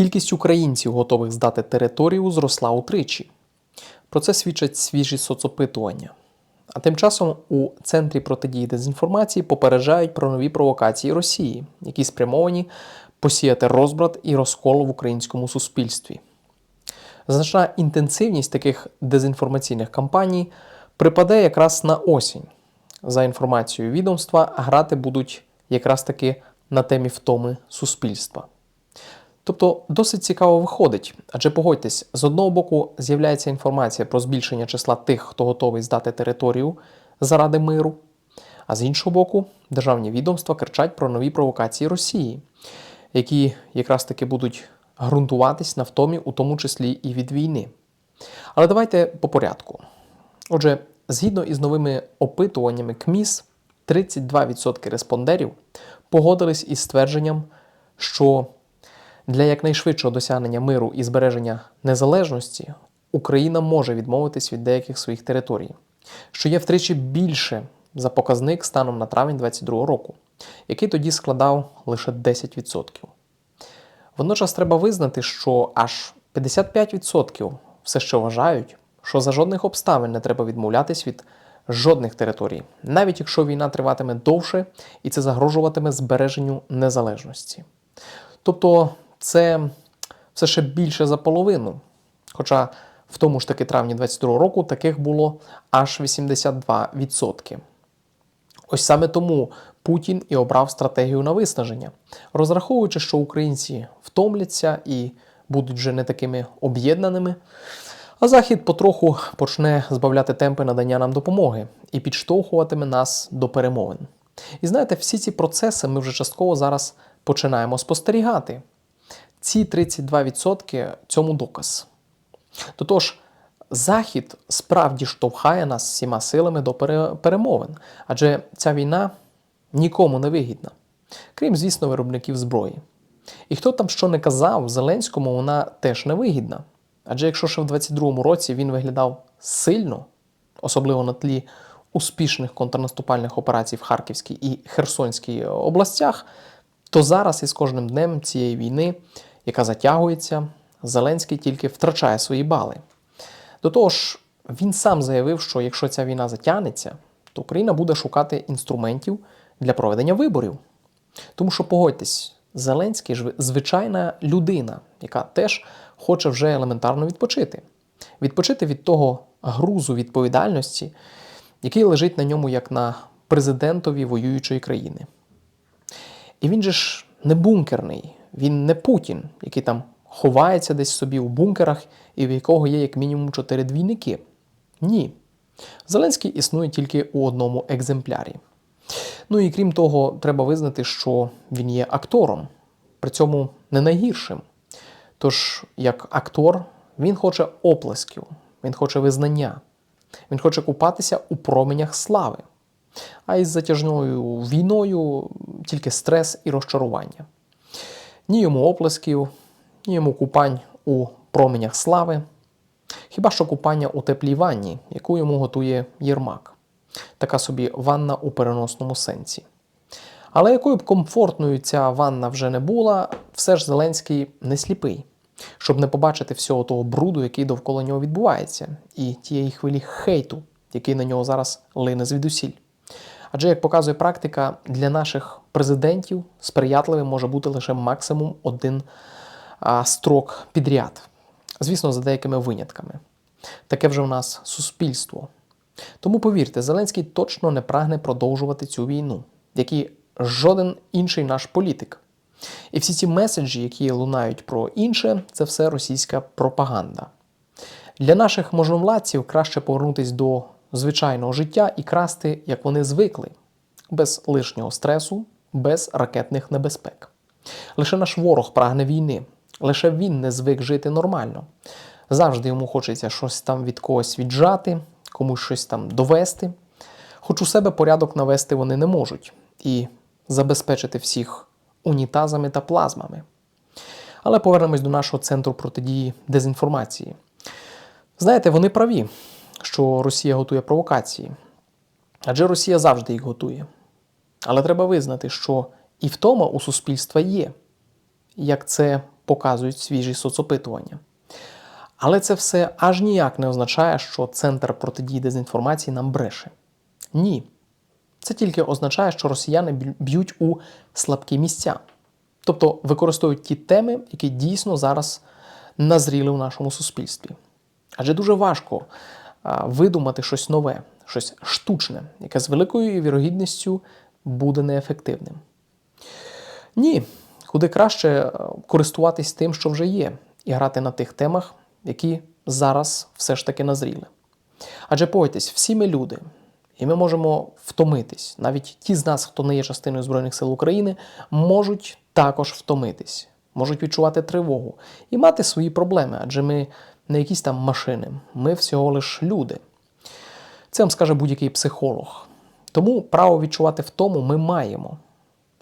Кількість українців, готових здати територію, зросла утричі. Про це свідчать свіжі соцопитування. А тим часом у Центрі протидії дезінформації попереджають про нові провокації Росії, які спрямовані посіяти розбрат і розкол в українському суспільстві. Значна інтенсивність таких дезінформаційних кампаній припаде якраз на осінь. За інформацією відомства, грати будуть якраз таки на темі втоми суспільства. Тобто досить цікаво виходить, адже погодьтесь, з одного боку з'являється інформація про збільшення числа тих, хто готовий здати територію заради миру, а з іншого боку, державні відомства кричать про нові провокації Росії, які якраз таки будуть ґрунтуватись на втомі, у тому числі і від війни. Але давайте по порядку. Отже, згідно із новими опитуваннями КМІС, 32% респондерів погодились із ствердженням, що для якнайшвидшого досягнення миру і збереження незалежності Україна може відмовитись від деяких своїх територій, що є втричі більше за показник станом на травень 2022 року, який тоді складав лише 10%. Водночас треба визнати, що аж 55% все ще вважають, що за жодних обставин не треба відмовлятись від жодних територій, навіть якщо війна триватиме довше і це загрожуватиме збереженню незалежності. Тобто це все ще більше за половину. Хоча в тому ж таки травні 22 року таких було аж 82%. Ось саме тому Путін і обрав стратегію на виснаження, розраховуючи, що українці втомляться і будуть вже не такими об'єднаними. А Захід потроху почне збавляти темпи надання нам допомоги і підштовхуватиме нас до перемовин. І знаєте, всі ці процеси ми вже частково зараз починаємо спостерігати. Ці 32% цьому доказ. До того ж, Захід справді штовхає нас всіма силами до перемовин, адже ця війна нікому не вигідна, крім, звісно, виробників зброї. І хто там що не казав, Зеленському вона теж не вигідна. Адже якщо ще в 22-му році він виглядав сильно, особливо на тлі успішних контрнаступальних операцій в Харківській і Херсонській областях, то зараз із кожним днем цієї війни, яка затягується, Зеленський тільки втрачає свої бали. До того ж, він сам заявив, що якщо ця війна затягнеться, то Україна буде шукати інструментів для проведення виборів. Тому що погодьтесь, Зеленський ж звичайна людина, яка теж хоче вже елементарно відпочити. Відпочити від того грузу відповідальності, який лежить на ньому як на президентові воюючої країни. І він же ж не бункерний, він не Путін, який там ховається десь собі у бункерах і в якого є як мінімум чотири двійники. Ні. Зеленський існує тільки у одному екземплярі. Ну і крім того, треба визнати, що він є актором, при цьому не найгіршим. Тож, як актор, він хоче оплесків, він хоче визнання, він хоче купатися у променях слави. А із затяжною війною тільки стрес і розчарування. Ні йому оплесків, ні йому купань у променях слави, хіба що купання у теплій ванні, яку йому готує Єрмак. Така собі ванна у переносному сенсі. Але якою б комфортною ця ванна вже не була, все ж Зеленський не сліпий, щоб не побачити всього того бруду, який довкола нього відбувається, і тієї хвилі хейту, який на нього зараз лине звідусіль. Адже, як показує практика, для наших президентів сприятливим може бути лише максимум один а, строк підряд. Звісно, за деякими винятками. Таке вже в нас суспільство. Тому повірте, Зеленський точно не прагне продовжувати цю війну, як і жоден інший наш політик. І всі ці меседжі, які лунають про інше, це все російська пропаганда. Для наших можновладців краще повернутися до звичайного життя і красти, як вони звикли, без лишнього стресу, без ракетних небезпек. Лише наш ворог прагне війни, лише він не звик жити нормально. Завжди йому хочеться щось там від когось віджати, комусь щось там довести. Хоч у себе порядок навести вони не можуть і забезпечити всіх унітазами та плазмами. Але повернемось до нашого центру протидії дезінформації. Знаєте, вони праві, що Росія готує провокації. Адже Росія завжди їх готує. Але треба визнати, що і втома у суспільства є. Як це показують свіжі соцопитування. Але це все аж ніяк не означає, що Центр протидії дезінформації нам бреше. Ні. Це тільки означає, що росіяни б'ють у слабкі місця. Тобто використовують ті теми, які дійсно зараз назріли в нашому суспільстві. Адже дуже важко видумати щось нове, щось штучне, яке з великою вірогідністю буде неефективним. Ні, куди краще е, користуватись тим, що вже є, і грати на тих темах, які зараз все ж таки назріли. Адже погодьтесь, всі ми люди, і ми можемо втомитись. Навіть ті з нас, хто не є частиною Збройних сил України, можуть також втомитись, можуть відчувати тривогу і мати свої проблеми, адже ми не якісь там машини, ми всього лиш люди. Це вам скаже будь-який психолог. Тому право відчувати втому ми маємо.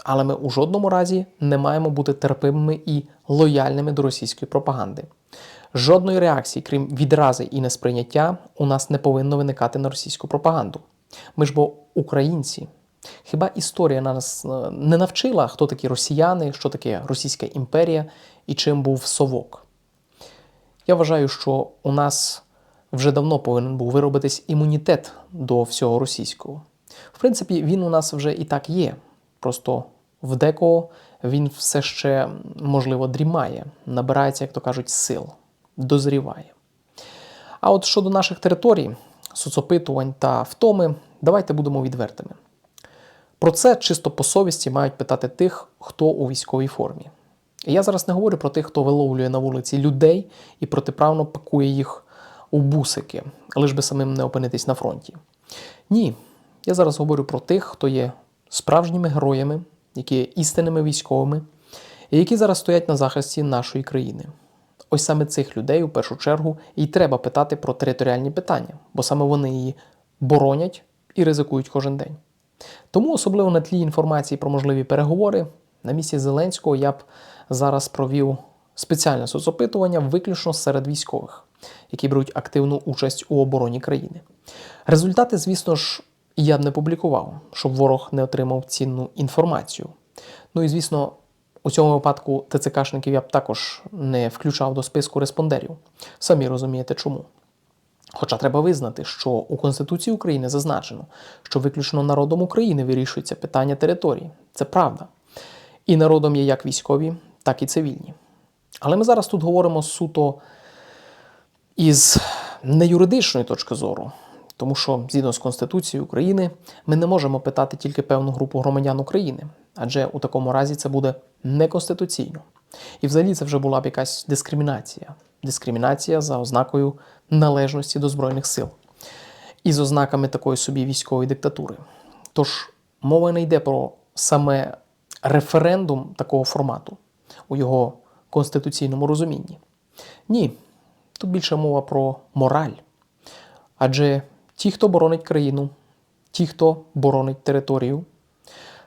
Але ми у жодному разі не маємо бути терпимими і лояльними до російської пропаганди. Жодної реакції, крім відрази і несприйняття, у нас не повинно виникати на російську пропаганду. Ми ж бо українці. Хіба історія нас е, не навчила, хто такі росіяни, що таке Російська імперія і чим був совок? Я вважаю, що у нас вже давно повинен був виробитись імунітет до всього російського. В принципі, він у нас вже і так є. Просто в декого він все ще, можливо, дрімає, набирається, як то кажуть, сил, дозріває. А от щодо наших територій, соцопитувань та втоми, давайте будемо відвертими. Про це чисто по совісті мають питати тих, хто у військовій формі. Я зараз не говорю про тих, хто виловлює на вулиці людей і протиправно пакує їх у бусики, лиш би самим не опинитись на фронті. Ні, я зараз говорю про тих, хто є справжніми героями, які є істинними військовими, і які зараз стоять на захисті нашої країни. Ось саме цих людей у першу чергу і треба питати про територіальні питання, бо саме вони її боронять і ризикують кожен день. Тому, особливо на тлі інформації про можливі переговори, на місці Зеленського я б зараз провів спеціальне соцопитування виключно серед військових, які беруть активну участь у обороні країни. Результати, звісно ж, я б не публікував, щоб ворог не отримав цінну інформацію. Ну і звісно, у цьому випадку ТЦКшників я б також не включав до списку респондерів. Самі розумієте чому. Хоча треба визнати, що у Конституції України зазначено, що виключно народом України вирішується питання території. Це правда. І народом є як військові, так і цивільні. Але ми зараз тут говоримо суто із неюридичної точки зору, тому що згідно з Конституцією України ми не можемо питати тільки певну групу громадян України, адже у такому разі це буде неконституційно. І взагалі це вже була б якась дискримінація. Дискримінація за ознакою належності до Збройних сил і з ознаками такої собі військової диктатури. Тож мова не йде про саме референдум такого формату у його конституційному розумінні. Ні, тут більше мова про мораль. Адже ті, хто боронить країну, ті, хто боронить територію,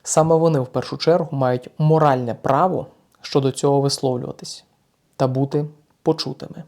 саме вони в першу чергу мають моральне право щодо цього висловлюватись та бути почутими.